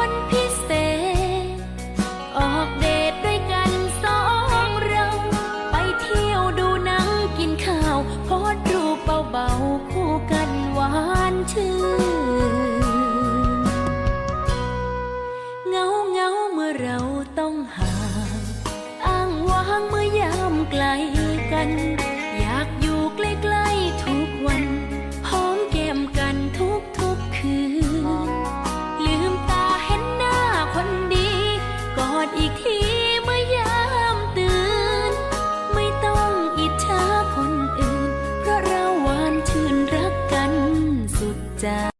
คนพิเศษ ออกเดทด้วยกันสองเรา ไปเที่ยวดูหนังกินข้าวพสรูเบาๆคู่กันหวานชื่นเงาเงาเมื่อเราต้องห่าง อ้างว้างเมื่อยามไกลกัน 진짜